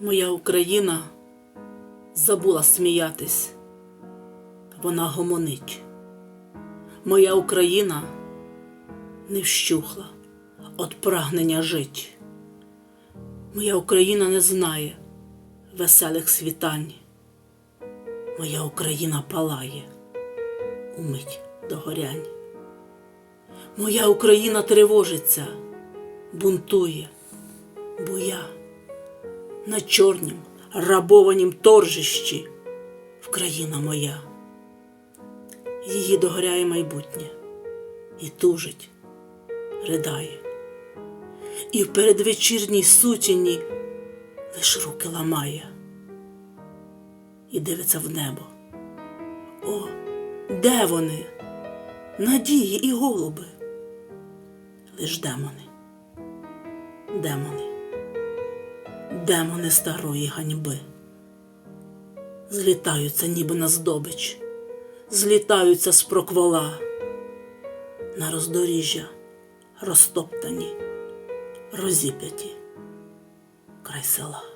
Моя Україна забула сміятись, вона гомонить. Моя Україна не вщухла від прагнення жить. Моя Україна не знає веселих світань. Моя Україна палає умить до горянь. Моя Україна тривожиться, бунтує, бо на чорнім рабованім торжищі Вкраїна моя. Її догоряє майбутнє і тужить, ридає. І в передвечірній сутіні лиш руки ламає і дивиться в небо. О, де вони? Надії і голуби. Лиш демони, демони, демони старої ганьби. Злітаються, ніби на здобич, злітаються з проквола, на роздоріжжя розтоптані, розіп'яті край села.